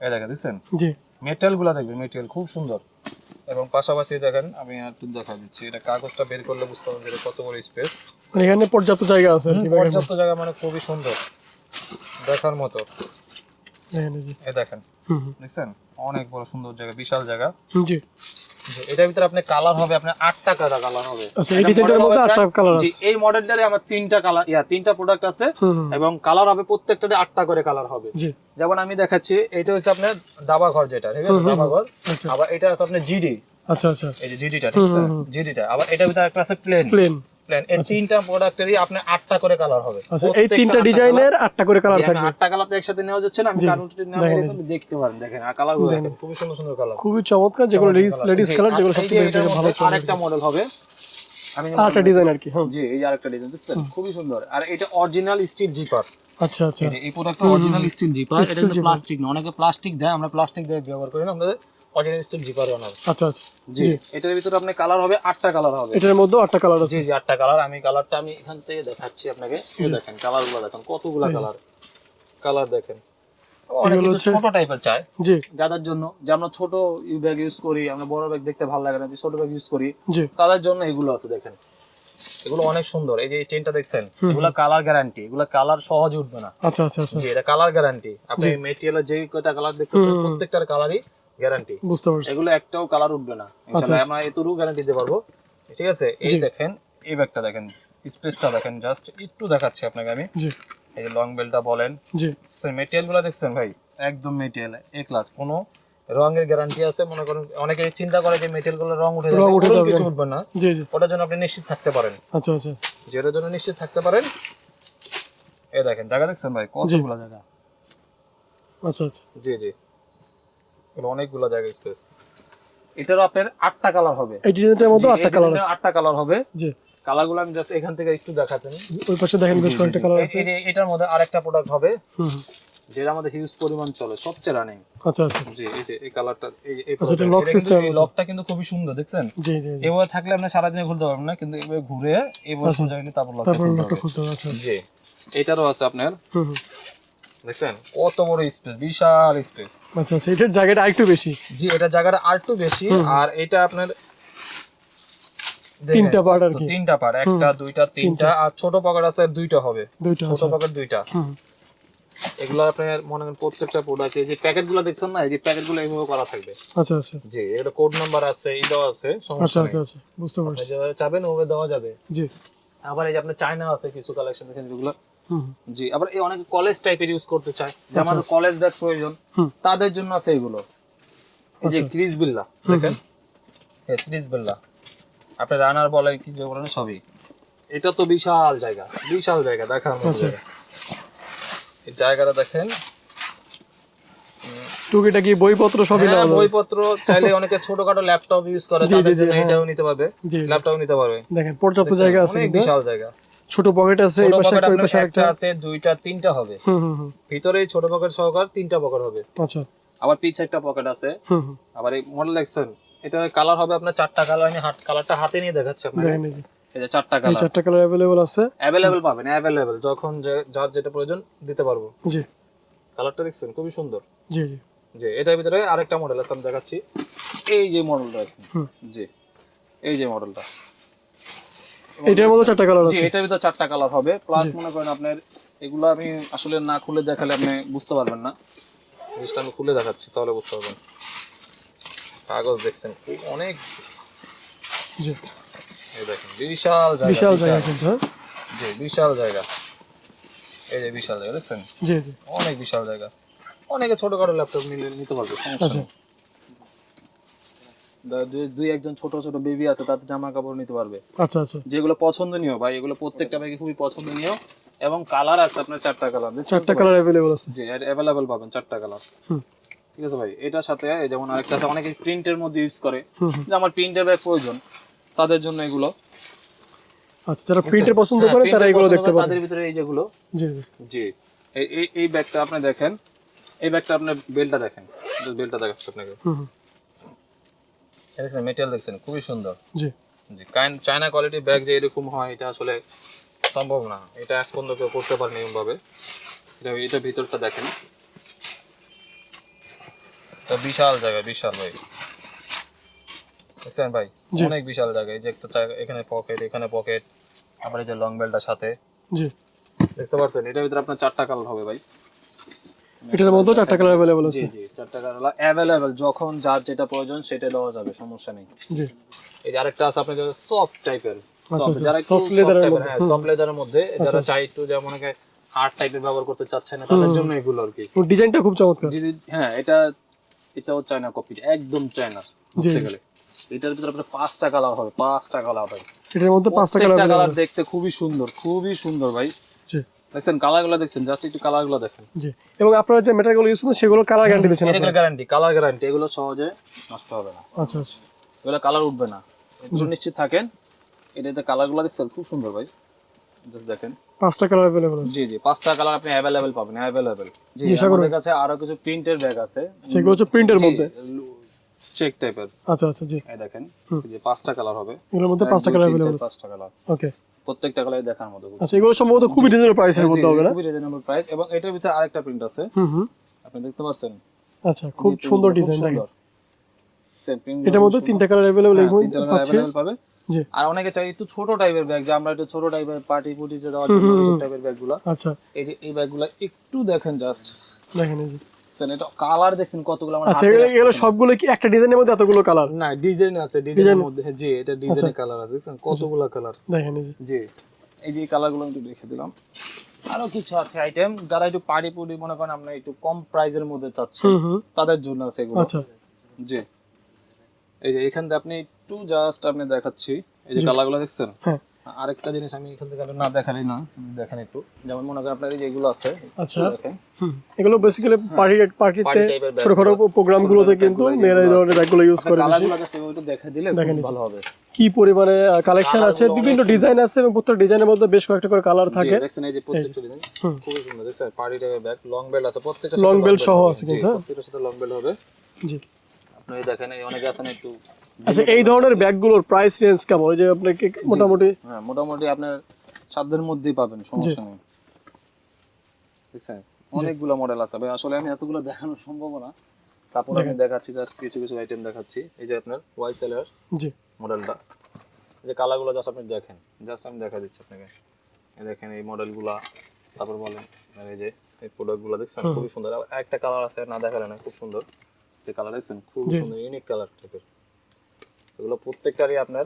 এই দেখেন দেখছেন? জি। মেটেরিয়ালগুলা দেখবেন মেটেরিয়াল খুব সুন্দর। এবং পাশাপাশি দেখেন আমি আর একটু দেখা দিচ্ছি। এটা কাগজটা বের করলে বুঝতে পারবেন যে কত বড় স্পেস মানে এখানে পর্যাপ্ত জায়গা আছে পর্যাপ্ত জায়গা মানে খুবই সুন্দর। দেখার মতো। এই দেখেন। দেখছেন? অনেক বড় সুন্দর জায়গা বিশাল জায়গা। জি। এটার ভিতরে আপনি কালার হবে আপনার আটটা কালার কালার হবে। আচ্ছা এই এটা ডিজাইনটার মধ্যে আটটা কালার আছে। এই মডেলটারে আমার তিনটা কালার ইয়া তিনটা প্রোডাক্ট আছে এবং কালার হবে প্রত্যেকটারে আটটা করে কালার হবে। জি। যেমন আমি দেখাচ্ছি এটা হচ্ছে আপনার দাবা ঘর যেটা ঠিক আছে? দাবা ঘর। আচ্ছা। আবার এটা আছে আপনার জিডি আচ্ছা আচ্ছা। এই যে জিডিটা ঠিক আছে? জিডিটা আবার এটার ভিতরে একটা আছে প্লেন প্লেন প্লেন এই তিনটা প্রোডাক্টেরই আপনার আটটা করে কালার হবে। আচ্ছা এই তিনটা ডিজাইনের আটটা করে কালার থাকবে। আটটা কালার তো একসাথে নেওয়া যাচ্ছে না আমি নাম দেখতে পারেন দেখেন আর কালারগুলো দেখেন খুবই সুন্দর সুন্দর কালার খুবই চমৎকার যেগুলো লেডিস লেডিস কালার যেগুলো সবচেয়ে ভালো চলে আরেকটা মডেল হবে। আমি আরেকটা ডিজাইন আর কি? জি এই যে আরেকটা ডিজাইন দেখছেন? খুবই সুন্দর। আর এটা অরিজিনাল স্টিল জিপার আচ্ছা আচ্ছা। এই প্রোডাক্টটা অরিজিনাল স্টিল জিপার এটা প্লাস্টিক না অনেকে প্লাস্টিক দেয় আমরা প্লাস্টিক দিয়ে ব্যবহার করি না আমাদের স্টিল জিপার বানাবো আচ্ছা আচ্ছা। জি। এটার ভিতরে আপনি কালার হবে আটটা কালার হবে। এটার মধ্যে আটটা কালার আছে। জি জি আটটা কালার আমি কালারটা আমি এখান থেকে দেখাচ্ছি আপনাকে। এই দেখেন কালারগুলো দেখেন কতগুলা কালার কালার দেখেন। ছোট টাইপের চায়। যাদের জন্য যে আমরা ছোট ব্যাগ ইউজ করি আমরা বড় ব্যাগ দেখতে ভালো লাগে না যে ছোট ব্যাগ ইউজ করি তাদের জন্য এগুলো আছে দেখেন। এগুলো অনেক সুন্দর। এই যে চেনটা দেখছেন এগুলো কালার গ্যারান্টি এগুলো কালার সহজে উঠবে না। আচ্ছা আচ্ছা আচ্ছা। এটা কালার গ্যারান্টি আপনি মেটেরিয়ালের যে কয়টা কালার দেখতেছেন প্রত্যেকটার কালারই গ্যারান্টি। বুঝতে পারছি। এগুলো একটাও কালার উঠবে না। ইনশাআল্লাহ আমরা এতটুকু গ্যারান্টি দিতে পারব। ঠিক আছে? এই দেখেন এই ব্যাগটা দেখেন স্পেসটা দেখেন জাস্ট একটু দেখাচ্ছি আপনাকে আমি। জি। এই লং বেলটা বলেন। জি। মেটেরিয়ালগুলো দেখছেন ভাই? একদম মেটেরিয়াল এ ক্লাস কোনো রঙের গ্যারান্টি আছে? মনে করেন অনেকে চিন্তা করে যে মেটেরিয়ালগুলো রং উঠে যাবে উঠে যাবে। কিছু উঠবে না। জি জি। ওটার জন্য আপনি নিশ্চিত থাকতে পারেন। আচ্ছা আচ্ছা। যেটার জন্য নিশ্চিত থাকতে পারেন এই দেখেন জায়গা দেখছেন ভাই? কতগুলো জায়গা? আচ্ছা আচ্ছা। জি জি। এগুলো অনেকগুলো জায়গা স্পেস এটারও আপনার আটটা কালার হবে। এই ডিজাইনটার মধ্যে আটটা কালার আছে। আটটা কালার হবে। জি। কালারগুলো আমি জাস্ট এখান থেকে একটু দেখাতেন ওই পাশে দেখেন বেশ কয়েকটা কালার আছে। এটার মধ্যে আরেকটা প্রোডাক্ট হবে হুম। যেটা আমাদের হিউজ পরিমাণ চলে সবচেয়ে রানিং আচ্ছা আচ্ছা। জি এই যে এই কালারটা এই আচ্ছা, এটা কিন্তু- system এই লকটা কিন্তু খুবই সুন্দর দেখছেন? জি জি এভাবে থাকলে আপনি সারাদিনে ঘুরতে পারবেন না কিন্তু এভাবে ঘুরে এভাবে সোজা গেলে তারপর লকটা খুলতে হবে। খুলতে হবে আচ্ছা। জি। এটারও আছে আপনার। হুম হুম। দেখছেন? কত বড় স্পেস বিশাল স্পেস আচ্ছা আচ্ছা এটার জায়গাটা আরেকটু বেশি। জি এটা জায়গাটা আর একটু বেশি আর এটা আপনার তিনটা part আর কি। তিনটা পার্ট একটা দুইটা তিনটা। আর ছোট পকেট আছে দুইটা হবে। দুইটা ছোট আচ্ছা পকেট দুইটা। এগুলো আপনার মনে করেন প্রত্যেকটা প্রোডাক্টে যে প্যাকেটগুলো দেখছেন না এই যে প্যাকেটগুলো এইভাবে করা থাকবে। আচ্ছা আচ্ছা। জি এটা কোড নাম্বার আছে এই দেওয়া আছে আচ্ছা সমস্যা আচ্ছা আচ্ছা বুঝতে পারছি। যেভাবে চাবেন ওভাবে দেওয়া যাবে। জি। আবার এই যে আপনার চায়না আছে কিছু কালেকশন দেখেন যেগুলো জি আবার এই অনেক কলেজ টাইপের ইউজ করতে চায়। যে আমাদের কলেজ ব্যাগ প্রয়োজন তাদের জন্য আছে এগুলো। এই যে ক্রিস বিল্লা দেখেন? এই ক্রিস বিল্লা আপনি রানার বলে কি যে বলেন সবই। এটা তো বিশাল জায়গা বিশাল জায়গা দেখার মতো আচ্ছা। জায়গা। এই জায়গাটা দেখেন। টুকিটাকি বইপত্র সবই হ্যাঁ, বইপত্র চাইলে অনেকে ছোটখাটো ল্যাপটপ ইউজ করে তাদের জন্য হ্যাঁ। এটাও নিতে পারবে। ল্যাপটপ নিতে পারবে। দেখেন পর্যাপ্ত জায়গা আছে বিশাল জায়গা। ছোট পকেট আছে এই পাশে একটা ওই পাশে একটা একটা আছে দুইটা তিনটা হবে। ভিতরেই ছোট পকেট সহকার তিনটা পকেট হবে। আচ্ছা। আবার পিছে একটা পকেট আছে। আবার এই মডেল দেখছেন? এটা কালার হবে আপনার চারটা কালার আমি হাত কালারটা হাতে নিয়ে দেখাচ্ছি আপনাকে। এই যে। চারটা কালার চারটা কালার অ্যাভেলেবল আছে। অ্যাভেলেবেল পাবেন অ্যাভেলেবেল যখন যার যেটা প্রয়োজন দিতে পারব। জি। কালারটা দেখছেন? খুবই সুন্দর। জি জি। যে এটার ভিতরে আরেকটা মডেল আছে আমি দেখাচ্ছি। এই যে মডেলটা হুম। জি। এই যে মডেলটা এটার মধ্যে চারটা কালার জি আছে। এটার ভিতরে চারটা কালার হবে। প্লাস মনে করেন আপনার এগুলো আমি আসলে না খুলে দেখালে আপনি বুঝতে পারবেন না। জিনিসটা আমি খুলে দেখাচ্ছি তাহলে বুঝতে পারবেন। কাগজ দেখছেন খুব অনেক। এই দেখেন বিশাল জায়গা বিশাল জায়গা কিন্তু হ্যাঁ? জি বিশাল জায়গা। এই যে বিশাল জায়গা দেখছেন? জি জি। অনেক বিশাল জায়গা। অনেকে ছোটখাটো ল্যাপটপ নিলে নিতে পারবে সমস্যা আচ্ছা। দুই- দুই একজন ছোট ছোট বেবি আছে তাতে জামা কাপড় নিতে পারবে। আচ্ছা আচ্ছা। যেগুলো পছন্দনীয় ভাই এগুলো প্রত্যেকটা ব্যাগে খুবই পছন্দনীয়। এবং কালার আছে আপনার চারটা কালার চারটা কালার অ্যাভেলেবল আছে। জি অ্যাভেলেবেল পাবেন চারটা কালার ঠিক আছে ভাই এটার সাথে যেমন আরেকটা আছে অনেকে প্রিন্টের মধ্যে ইউজ করে। যে আমার প্রিন্টের ব্যাগ প্রয়োজন তাদের জন্য এগুলো। আচ্ছা যারা প্রিন্টের পছন্দ হ্যাঁ, করে তারা এগুলো দেখতে পারে তাদের ভিতরে এই যেগুলো। জি জি। এই এই ব্যাগটা আপনি দেখেন এই ব্যাগটা আপনার বেলটা দেখেন বেলটা দেখাচ্ছি আপনাকে। হুম। দেখছেন মেটেরিয়াল দেখছেন খুবই সুন্দর। জি। জি চায়না কোয়ালিটি ব্যাগ যে এরকম হয় এটা আসলে সম্ভব না। এটা আজ পর্যন্ত কেউ করতে পারেনি এরকমভাবে এটা এটা ভিতরটা দেখেন। এটা বিশাল জায়গা বিশাল ভাই। দেখছেন ভাই? অনেক বিশাল জায়গা। এই যে একটা এখানে পকেট এখানে পকেট আবার এই যে লং বেলটার সাথে। জি। দেখতে পাচ্ছেন? এটার ভিতরে আপনার চারটা কালার হবে ভাই। এটার মধ্যে চারটা কালার অ্যাভেলেবল আছে। জি চারটা কালার অ্যাভেলেবেল যখন যার যেটা প্রয়োজন সেটা দেওয়া যাবে সমস্যা নেই। জি। এই যে আরেকটা আছে আপনার সফট টাইপের আচ্ছা, আচ্ছা, যারা type এর, মধ্যে, হ্যাঁ সফট লেদারের মধ্যে যারা চাই একটু যেমন হার্ড টাইপের ব্যবহার করতে চাচ্ছে না তাদের জন্য এগুলো আর কি। ডিজাইনটা খুব চমৎকার। জি হ্যাঁ এটা এটাও চায়না কপি একদম। বলতে গেলে। এটার ভিতরে আপনার পাঁচটা কালার হবে পাঁচটা কালার এটার মধ্যে পাঁচটা কালার দেখতে খুবই সুন্দর খুবই সুন্দর ভাই। দেখছেন কালারগুলো দেখছেন জাস্ট একটু কালারগুলো দেখেন। জি এবং আপনারা যে মেটেরিয়ালগুলো ইউজ করেন সেগুলো কালার গ্যারান্টি দিচ্ছেন এগুলো গ্যারান্টি কালার গ্যারান্টি এগুলো সহজে নষ্ট হবে না। আচ্ছা আচ্ছা। এগুলো কালার উঠবে না। এগুলো নিশ্চিত থাকেন এটাতে কালারগুলো দেখছেন খুব সুন্দর ভাই। জাস্ট দেখেন। পাঁচটা কালার অ্যাভেলেবল আছে। জি জি পাঁচটা কালার আপনি অ্যাভেলেবেল পাবেন অ্যাভেলেবেল জি আমাদের কাছে আরও কিছু প্রিন্টের ব্যাগ আছে। সেগুলো হচ্ছে প্রিন্টের মধ্যে। চেক টাইপের আচ্ছা আচ্ছা জি। এই দেখেন যে পাঁচটা কালার হবে। এগুলোর মধ্যে পাঁচটা কালার অ্যাভেলেবল আছে। পাঁচটা কালার ওকে প্রত্যেকটা কালার দেখার মতো। আচ্ছা এগুলো সম্ভবত খুবই রিজনেবল প্রাইসের জি, মধ্যে হবে না? খুবই রিজনেবল প্রাইস এবং এটার ভিতরে আরেকটা প্রিন্ট আছে। হুম আপনি দেখতে পাচ্ছেন? আচ্ছা খুব সুন্দর ডিজাইন প্রিন্ট এটার মধ্যে তিনটা কালার অ্যাভেলেবল তিনটা কালার পাচ্ছি পাবে। জি। আর অনেকে চাই একটু ছোট টাইপের ব্যাগ যে আমরা একটু ছোট টাইপের পার্টি পুটিতে দেওয়ার জন্য ওইসব টাইপের ব্যাগগুলো আচ্ছা। এই যে এই ব্যাগগুলো একটু দেখেন জাস্ট দেখেন এই যে। এটা কালার দেখছেন কতগুলো আমার আচ্ছা এগুলো সবগুলো কি একটা ডিজাইনের মধ্যে এতগুলো কালার না ডিজাইন আছে ডিজাইনের মধ্যে। হ্যাঁ, জি এটা ডিজাইনের কালার আছে দেখছেন? কতগুলো কালার দেখেন এই যে। জি এই যে কালারগুলো আমি দেখে দিলাম। আরও কিছু আছে আইটেম যারা একটু পার্টি পুটি মনে করেন আমরা একটু কম প্রাইজের মধ্যে চাচ্ছেন তাদের জন্য আছে এগুলো। আচ্ছা। জি। এই যে এখান থেকে আপনি একটু জাস্ট আপনি দেখাচ্ছি এই যে কালারগুলো দেখছেন? হ্যাঁ। আরেকটা জিনিস আমি এখান থেকে না দেখালি না দেখেন একটু। যেমন মনে করেন আপনার এই যে আছে আচ্ছা। এগুলো বেসিক্যালি পার্টি পার্টিতে ছোটখাটো প্রোগ্রামগুলোতে কিন্তু মেয়েরা এই ধরনের ব্যাগগুলো ইউজ করে কাছে একটু দেখে দিলে খুব ভালো হবে। কি পরিমাণে কালেকশন আছে বিভিন্ন ডিজাইন আছে এবং প্রত্যেক ডিজাইনের মধ্যে বেশ কয়েকটা করে কালার থাকে। দেখছেন এই যে প্রত্যেকটা ডিজাইন খুবই সুন্দর দেখছেন? পার্টি টাইপের ব্যাগ লং বেল্ট আছে প্রত্যেকটা লং belt সহ আছে কিন্তু, হ্যাঁ? প্রত্যেকটার সাথে লং বেল্ট হবে। জি। আপনি দেখেন এই অনেকে আছেন একটু আচ্ছা এই ধরনের ব্যাগগুলোর প্রাইস রেঞ্জ কেমন? ওই যে আপনাকে মোটামুটি হ্যাঁ মোটামুটি আপনার সাধ্যের মধ্যেই পাবেন সমস্যা নেই। দেখছেন অনেকগুলো মডেল আছে। ভাই আসলে আমি এতগুলো দেখানো সম্ভব না। তারপর আমি দেখাচ্ছি জাস্ট কিছু কিছু আইটেম দেখাচ্ছি। এই যে আপনার ওয়াই সেলার জি। মডেলটা এই যে কালারগুলো জাস্ট আপনি দেখেন। জাস্ট আমি দেখা দিচ্ছি আপনাকে। এই দেখেন এই মডেলগুলা তারপর বলেন আর এই যে এই প্রোডাক্টগুলো দেখছেন? খুবই সুন্দর। একটা কালার আছে না দেখালে না খুব সুন্দর। যে কালার দেখছেন? খুবই সুন্দর ইউনিক কালার টাইপের এগুলো প্রত্যেকটারই আপনার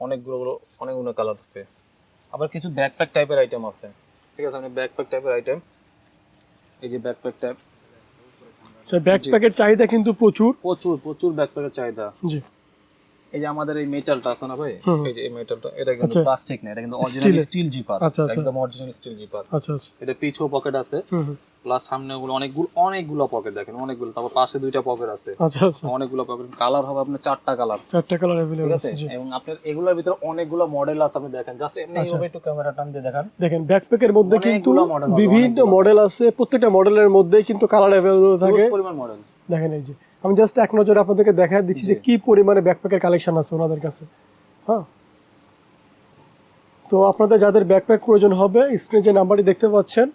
অনেকগুলো অনেকগুলো কালার থাকবে। আবার কিছু ব্যাকপ্যাক টাইপের আইটেম আছে। ঠিক আছে আপনি ব্যাকপ্যাক টাইপের আইটেম এই যে ব্যাকপ্যাক টাইপ আচ্ছা ব্যাকপ্যাকের চাহিদা কিন্তু প্রচুর। প্রচুর প্রচুর ব্যাকপ্যাকের চাহিদা। জি। এই যে আমাদের এই মেটালটা আছে না ভাই? এই যে এই মেটালটা এটা কিন্তু প্লাস্টিক না এটা কিন্তু অরিজিনাল স্টিল জিপার আচ্ছা, আচ্ছা। একদম অরিজিনাল স্টিল জিপার আচ্ছা আচ্ছা। এটা পিছু পকেট আছে। প্লাস সামনে ওগুলো অনেকগুলো অনেকগুলো পকেট দেখেন অনেকগুলো। তারপর পাশে দুইটা পকেট আছে। আচ্ছা আচ্ছা। অনেকগুলো পকেট কালার হবে আপনার চারটা কালার চারটা কালার ঠিক আছে? এবং আপনার এগুলোর ভিতরে অনেকগুলো মডেল আছে আপনি দেখেন। জাস্ট এমনি আচ্ছা। এইভাবে একটু ক্যামেরা টান দিয়ে দেখান। দেখেন ব্যাকপ্যাকের মধ্যে কিন্তু বিভিন্ন মডেল আছে। প্রত্যেকটা মডেলের মধ্যে কিন্তু কালার অ্যাভেলেবল থাকে। পরিমাণ মডেল দেখেন এই যে আমি জাস্ট এক নজরে আপনাদেরকে দেখা দিচ্ছি যে কি পরিমাণে ব্যাকপ্যাকের কালেকশন আছে ওনাদের কাছে। হ্যাঁ? তো আপনাদের যাদের ব্যাকপ্যাক প্রয়োজন হবে স্ক্রিনে যে নাম্বারটি দেখতে পাচ্ছেন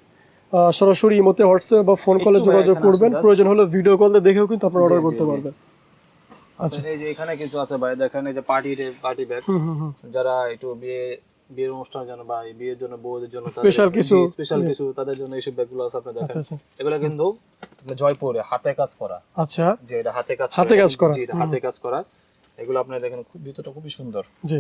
সরাসরি ইমোতে হোয়াটসঅ্যাপ বা ফোন কলে যোগাযোগ করবেন প্রয়োজন হলে ভিডিও কল দেখেও কিন্তু আপনারা অর্ডার করতে পারবেন। আচ্ছা। এই যে এখানে কিছু আছে ভাই দেখেন এই যে পার্টি পার্টি ব্যাগ যারা একটু বিয়ে বিয়ের অনুষ্ঠানের জন্য বা এই বিয়ের জন্য বউদের জন্য Special কিছু। স্পেশাল কিছু তাদের জন্য এইসব ব্যাগগুলো আছে আপনি দেখেন। আচ্ছা আচ্ছা। এগুলো কিন্তু জয়পুরে হাতে কাজ করা। আচ্ছা। যে এটা হাতে কাজ হাতে কাজ করা। হাতে কাজ করা। এগুলো আপনি দেখেন খুব ভিতরটা খুবই সুন্দর। জি।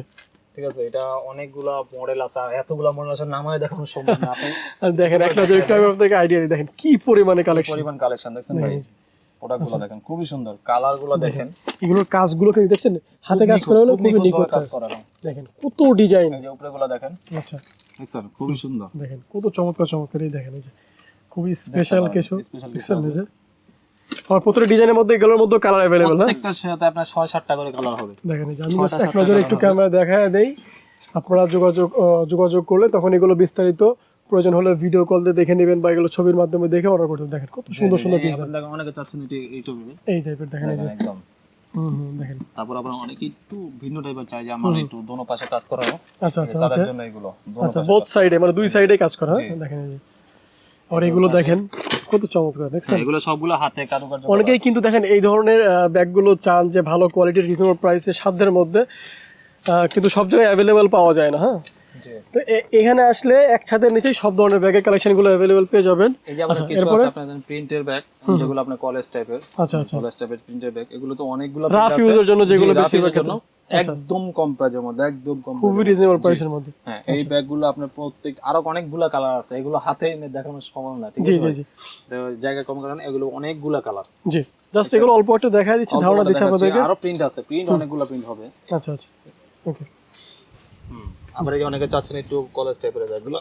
ঠিক আছে? এটা অনেকগুলা মডেল আছে আর এতগুলা মডেল আছে নামায় দেখানো সম্ভব না। আপনি <laughs> দেখেন এক নজরে একটু আমি আপনাদেরকে আইডিয়া দেখেন কি পরিমাণে কালেকশন পরিমাণ কালেকশন দেখছেন ভাই? প্রোডাক্টগুলো দেখেন খুবই সুন্দর। কালারগুলো দেখেন। এগুলোর কাজগুলো কিন্তু দেখছেন হাতে কাজ করা হলো খুবই নিখুঁত কাজ করা দেখেন কত ডিজাইন এই যে উপরেগুলো দেখেন। আচ্ছা। দেখছেন খুবই সুন্দর। দেখেন কত চমৎকার চমৎকার। এই দেখেন এই যে খুবই স্পেশাল কিছু। special দেখছেন আর প্রতিটা ডিজাইনের মধ্যে এগুলোর মধ্যে কালার অ্যাভেলেবল না প্রত্যেকটার সাথে আপনার ছয় সাতটা করে কালার হবে। দেখেন যে আমি এক নজরে একটু ক্যামেরা দেখায় দেই। আপনারা যোগাযোগ যোগাযোগ করলে তখন এগুলো বিস্তারিত প্রয়োজন হলে ভিডিও কল দিয়ে দেখে নেবেন বা এগুলো ছবির মাধ্যমে দেখে অর্ডার করতে দেখেন কত সুন্দর সুন্দর ডিজাইন দেখেন অনেকে চাচ্ছেন এটি হবে এই টাইপের দেখেন এই যে। একদম। দেখেন। তারপর আবার অনেকে একটু ভিন্ন টাইপের চাই যে আমার একটু দোনো পাশে কাজ করানো আচ্ছা আচ্ছা তাদের জন্য এগুলো আচ্ছা বোথ সাইডে মানে দুই সাইডে কাজ করা হ্যাঁ? দেখেন এই যে। আর এগুলো দেখেন কত চমৎকার দেখছেন? এগুলো সবগুলো হাতে কারুকার্য অনেকেই কিন্তু দেখেন এই ধরনের ব্যাগগুলো চান যে ভালো কোয়ালিটির রিজনেবল প্রাইসে সাধ্যের মধ্যে কিন্তু সব জায়গায় অ্যাভেলেবেল পাওয়া যায় না হ্যাঁ? তো এখানে আসলে এক ছাদের নিচেই সব ধরনের ব্যাগের কালেকশনগুলো অ্যাভেলেবেল পেয়ে যাবেন। এই যে আমাদের কিছু আছে আপনাদের প্রিন্টের ব্যাগ যেগুলো আপনার কলেজ টাইপের আচ্ছা আচ্ছা। কলেজ টাইপের প্রিন্টের ব্যাগ এগুলো তো অনেকগুলো use এর জন্য যেগুলো এর জন্য। একদম কম প্রাইজের মধ্যে একদম কম খুবই রিজনেবল প্রাইসের মধ্যে। হ্যাঁ এই ব্যাগগুলো আপনার প্রত্যেক আরও অনেকগুলা কালার আছে এগুলো হাতে এনে দেখানো সম্ভব না ঠিক আছে জি ভাই? জি। তো জায়গা কম কারণে এগুলো অনেকগুলা কালার জি জাস্ট এগুলো অল্প একটু দেখা দিচ্ছি ধারণা দিচ্ছি আপনাদেরকে। আরও প্রিন্ট আছে প্রিন্ট অনেকগুলো প্রিন্ট হবে। আচ্ছা আচ্ছা। ওকে হুম আবার এই অনেকে চাচ্ছেন একটু কলেজ টাইপের ব্যাগগুলো।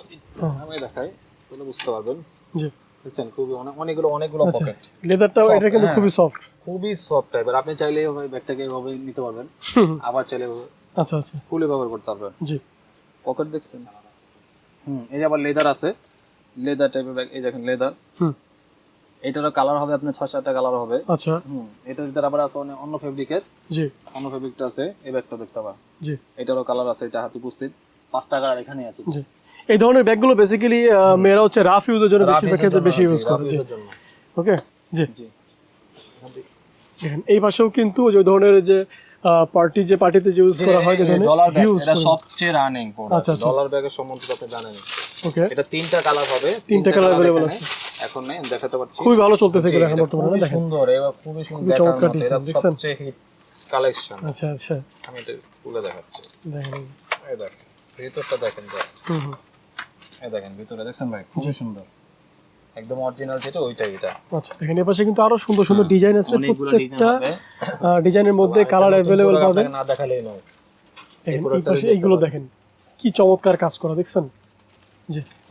আমি দেখাই তাহলে বুঝতে পারবেন। জি। বুঝছেন? খুবই অনেক অনেকগুলো অনেকগুলো আচ্ছা। পকেট লেদারটাও এটা কিন্তু হ্যাঁ। খুবই সফট খুবই সফট টাইপের আপনি চাইলে এইভাবে ব্যাগটাকে এভাবে নিতে পারবেন। আবার চাইলে আচ্ছা আচ্ছা। খুলে ব্যবহার করতে পারবেন। জি। পকেট দেখছেন? হুম এই যে আবার লেদার আছে। লেদার টাইপের ব্যাগ এই দেখেন লেদার হুম। এটারও কালার হবে আপনার ছয় সাতটা কালার হবে। আচ্ছা। হুম এটার ভিতরে আবার আছে অন্য ফেব্রিকের জি। অন্য ফেব্রিকটা আছে এই ব্যাগটা দেখতে পাবেন জি। এটারও কালার আছে এটা হাতে উপস্থিত। পাঁচটা কালার এখানে আছে জি। এই ধরনের ব্যাগগুলো বেসিক্যালি মেয়েরা হচ্ছে রাফ ইউজের জন্য বেশি বেশি ইউজ করে ওকে জি। জি। দেখেন এই পাশেও কিন্তু যে ধরনের যে পার্টি যে পার্টিতে ইউজ করা হয় যে ডলার ব্যাগ এটা সবচেয়ে রানিং আচ্ছা, আচ্ছা। ডলার ব্যাগের সম্বন্ধে আপনি জানেন ওকে এটা তিনটা কালার হবে। তিনটা available এখানে। আছে। এখন নেই দেখাতে পারছি। খুবই ভালো চলতেছে এগুলো এখন বর্তমানে দেখেন। সুন্দর এবার খুবই সুন্দর চমৎকার এটা দেখছেন? সবচেয়ে হিট কালেকশন আচ্ছা আচ্ছা। আমি এটা খুলে দেখাচ্ছি। দেখেন। এই দেখেন ভিতরটা দেখেন জাস্ট হুম হুম। এই দেখেন ভিতরে দেখছেন ভাই? খুবই সুন্দর। একদম অরিজিনাল যেটা ওইটাই এটা। আচ্ছা দেখেন এই পাশে কিন্তু আরও সুন্দর সুন্দর ডিজাইন আছে প্রত্যেকটা ডিজাইনের মধ্যে কালার অ্যাভেলেবেল পাবেন না দেখালেই নয়। এই পাশে এইগুলো দেখেন কি চমৎকার কাজ করা দেখছেন?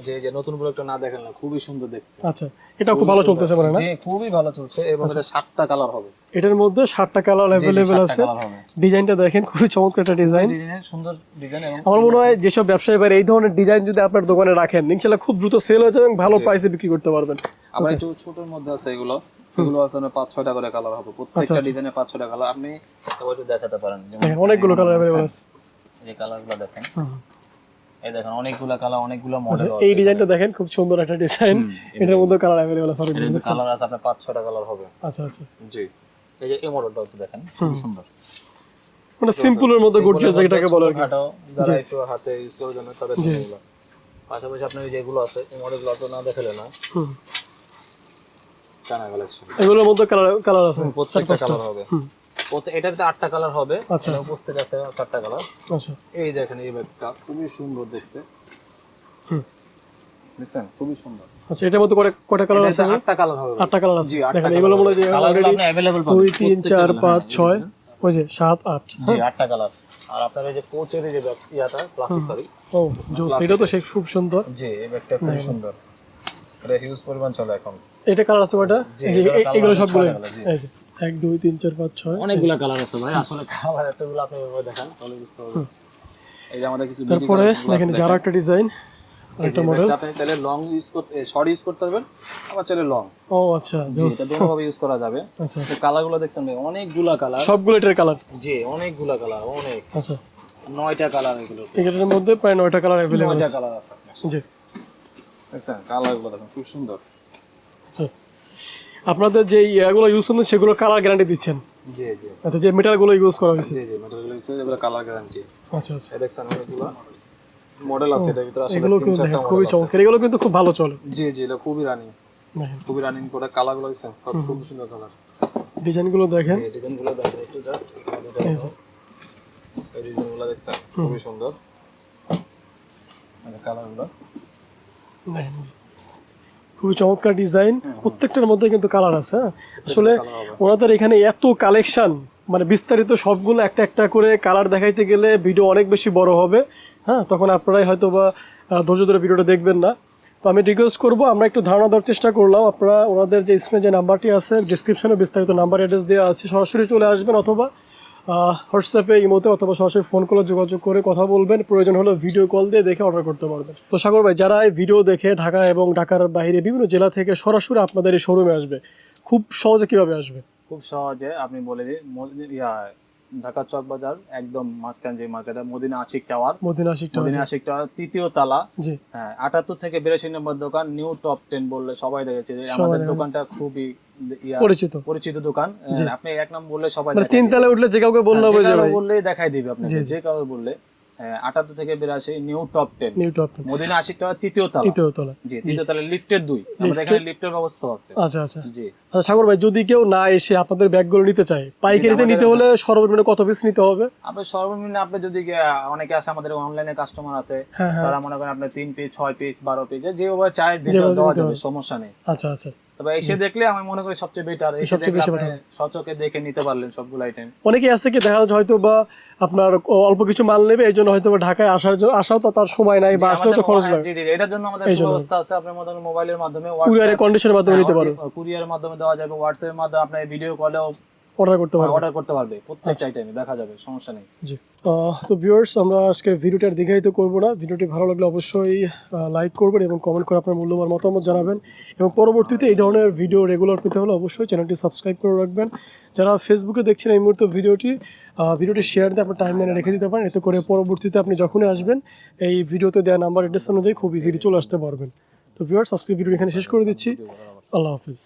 যে যে নতুন প্রোডাক্টটা না দেখেন না খুবই সুন্দর দেখতে। আচ্ছা এটাও খুব ভালো চলতেছে মানে না? জি খুবই ভালো চলছে এবং এটা সাতটা কালার হবে। এটার মধ্যে কালার অ্যাভেলেবেল আছে। ডিজাইনটা দেখেন খুবই চমৎকার একটা ডিজাইন। ডিজাইন সুন্দর ডিজাইন এবং আমার মনে হয় যেসব ব্যবসায়ী ভাই এই ধরনের ডিজাইন যদি আপনার দোকানে রাখেন ইনশাল্লাহ খুব দ্রুত সেল হয়ে যাবে এবং ভালো প্রাইসে বিক্রি করতে পারবেন। আবার একটু ছোটর মধ্যে আছে এগুলো। এগুলো আছে না পাঁচ ছয়টা করে কালার হবে। প্রত্যেকটা ডিজাইনে পাঁচ ছয়টা কালার আপনি একটু দেখাতে পারেন। অনেকগুলো কালার অ্যাভেলেবেল আছে। এই কালারগুলো দেখেন। হুম। এই দেখেন অনেকগুলো কালার অনেকগুলো মডেল আছে এই ডিজাইনটা দেখেন খুব সুন্দর একটা ডিজাইন এটার মধ্যে কালার অ্যাভেলেবেল আছে অনেকগুলো। কালার আছে আপনার পাঁচ ছয়টা কালার হবে। আচ্ছা আচ্ছা। জি। এই যে এই মডেলটা একটু দেখেন খুব সুন্দর। মানে সিম্পলের মধ্যে গর্জিয়াস যেটাকে বলে আর কি। যারা একটু হাতে ইউজ করার জন্য তাদের জন্য পাশাপাশি আপনার যেগুলো আছে এই মডেলগুলো তো না দেখালে না। হুম। কানা কালেকশন এগুলোর মধ্যে কালার কালার আছে। প্রত্যেকটা কালার হবে। প্রত্যেক ভিতরে আটটা কালার হবে। আচ্ছা। উপস্থিত আছে চারটা কালার আচ্ছা। এই যে এখানে এই ব্যাগটা খুবই সুন্দর দেখতে। হুম। দেখছেন? খুবই সুন্দর। আচ্ছা এটার মধ্যে কটা কটা কালার আছে আটটা কালার হবে। আটটা কালার আছে। দেখেন এগুলো মনে হয় যে আপনি অ্যাভেলেবল পাবেন। দুই তিন প্রত্যেকটা চার colour, পাঁচ হ্যাঁ, ছয় ওই যে সাত আট। জি আটটা কালার আর আপনার এই যে কোচের এই যে ব্যাগ ইয়াটা প্লাস্টিক সরি ও জো সেটা তো সে খুব সুন্দর। জি এই ব্যাগটা খুব সুন্দর। এটা হিউজ পরিমাণ চলে এখন। এটা কালার আছে কয়টা? যে এগুলো সবগুলো। এই যে। এক দুই তিন চার পাঁচ ছয়। অনেকগুলা কালার আছে ভাই আসলে কালার এতগুলো আপনি এভাবে দেখান তাহলে বুঝতে পারবেন। এই যে আমাদের কিছু তারপরে দেখেন যারা একটা ডিজাইন একটা মডেল আপনি চাইলে লং ইউজ করতে শর্ট ইউজ করতে পারবেন আবার চাইলে লং ও আচ্ছা এটা দুটোভাবে ইউজ করা যাবে। আচ্ছা। তো কালারগুলো দেখছেন ভাই অনেকগুলা কালার সবগুলো এটার কালার জি অনেকগুলা কালার অনেক। আচ্ছা। নয়টা কালার এগুলো। এটার মধ্যে প্রায় নয়টা কালার অ্যাভেলেবল নয়টা কালার আছে আপনার। জি। দেখছেন কালারগুলো দেখুন খুব সুন্দর। আচ্ছা। আপনাদের যে ইয়াগুলো ইউজ করছেন সেগুলো কালার গ্যারান্টি দিচ্ছেন? জি জি। আচ্ছা যে মেটালগুলো ইউজ করা হয়েছে? জি জি ম্যাটেরিয়াল ইউজ এগুলো কালার গ্যারান্টি আচ্ছা আচ্ছা। এই দেখছেন অনেকগুলো মডেল আছে এটার ভিতরে আসলে তিন চারটা খুবই আছে। চমৎকার। এগুলো কিন্তু খুব ভালো চলে। জি জি এটা খুবই রানিং খুবই রানিং প্রোডাক্ট কালারগুলো দেখছেন? খুব সুন্দর সুন্দর কালার ডিজাইনগুলো দেখেন। এই ডিজাইনগুলো দেখেন একটু জাস্ট এই যে। এই ডিজাইনগুলো দেখছেন? খুবই সুন্দর। মানে কালারগুলো দেখেন। খুবই চমৎকার ডিজাইন। প্রত্যেকটার মধ্যে কিন্তু কালার আছে হ্যাঁ। আসলে ওনাদের এখানে এত কালেকশন মানে বিস্তারিত সবগুলো একটা একটা করে কালার দেখাইতে গেলে ভিডিও অনেক বেশি বড় হবে হ্যাঁ। তখন আপনারাই হয়তো বা ধৈর্য ধরে ভিডিওটা দেখবেন না। তো আমি রিকোয়েস্ট করব আমরা একটু ধারণা দেওয়ার চেষ্টা করলাম। আপনারা ওনাদের যে স্ক্রিনে যে নাম্বারটি আছে ডিসক্রিপশনে বিস্তারিত নাম্বার অ্যাড্রেস দেওয়া আছে সরাসরি চলে আসবেন অথবা হোয়াটসঅ্যাপে ইমোতে অথবা সরাসরি ফোন করে যোগাযোগ করে কথা বলবেন। প্রয়োজন হলে ভিডিও কল দিয়ে দেখে অর্ডার করতে পারবেন। তো সাগর ভাই যারা এই ভিডিও দেখে ঢাকা এবং ঢাকার বাইরে বিভিন্ন জেলা থেকে সরাসরি আপনাদের এই শোরুমে আসবে খুব সহজে কীভাবে আসবে? খুব সহজে আপনি বলে দিন ইয়া ঢাকা চক বাজার একদম মাঝখান যে মার্কেট মদিনা আশিক টাওয়ার মদিনা শিকটা মদিনা আশিক টাওয়ার তৃতীয় তালা। জি। হ্যাঁ আটাত্তর থেকে বিরাশি নম্বর দোকান নিউ টপ টেন বললে সবাই দেখেছে আমাদের দোকানটা খুবই পরিচিত। পরিচিত দোকান। আপনি এক নাম বললে সবাই মানে তিন তালে উঠলে যে কাউকে বললে হবে যে যে কারও ভাই বললেই দেখাই দিবে আপনাকে। যে কারও বললে আটাত্তর থেকে বিরাশি new top ten. New top Madina Ashiq tower তৃতীয় তালা। তৃতীয় তলা। জি তৃতীয় তালা লিফটের দুই। আমাদের এখানে লিফটের ব্যবস্থা আছে। আচ্ছা আচ্ছা। জি। আচ্ছা সাগর ভাই যদি কেউ না এসে আপনাদের ব্যাগগুলো নিতে চায় পাইকারিতে নিতে হলে সর্বনিম্ন কত পিস নিতে হবে? আপনি সর্বনিম্ন আপনি যদি অনেকে আছে আমাদের অনলাইনে কাস্টমার আছে হ্যাঁ, হ্যাঁ। তারা মনে করেন আপনার তিন পিস ছয় পিস বারো পিস যেভাবে চায় দিতে দেওয়া যাবে। সমস্যা নেই। আচ্ছা আচ্ছা। তবে এসে দেখলে আমি মনে করি সবচেয়ে বেটার এসে দেখলে আপনি সচকে দেখে নিতে পারলেন সবগুলো আইটেম অনেকে আছে কি দেখা যাচ্ছে হয়তো বা আপনার অল্প কিছু মাল নেবে এই জন্য হয়তো ঢাকায় আসার জন্য আসাও তো তার সময় নাই বা আসলেও তো খরচ লাগে। জি জি এটার জন্য আমাদের ব্যবস্থা আছে। মতন মোবাইলের মাধ্যমে কুরিয়ারের কন্ডিশনের মাধ্যমে নিতে পারো। কুরিয়ারের মাধ্যমে দেওয়া যাবে। হোয়াটসঅ্যাপের মাধ্যমে আপনার ভিডিও কলেও অর্ডার করতে পারো অর্ডার করতে পারবে। প্রত্যেকটা আইটেমে দেখা যাবে সমস্যা নেই। জি। তো ভিউয়ার্স আমরা আজকে ভিডিওটি দীর্ঘায়িত করব না। ভিডিওটি ভালো লাগলে অবশ্যই লাইক করবেন এবং কমেন্ট করে আপনার মূল্যবান মতামত জানাবেন। এবং পরবর্তীতে এই ধরনের ভিডিও রেগুলার পেতে হলে অবশ্যই চ্যানেলটি সাবস্ক্রাইব করে রাখবেন। যারা ফেসবুকে দেখছেন এই মুহূর্তে ভিডিওটি ভিডিওটি শেয়ার দিয়ে আপনার টাইম লাইনে রেখে দিতে পারেন। এতে করে পরবর্তীতে আপনি যখনই আসবেন, এই ভিডিওতে দেওয়া নাম্বার অ্যাড্রেস অনুযায়ী খুব ইজিলি চলে আসতে পারবেন। তো ভিউয়ার্স আজকে ভিডিও এখানে শেষ করে দিচ্ছি। আল্লাহ হাফিজ।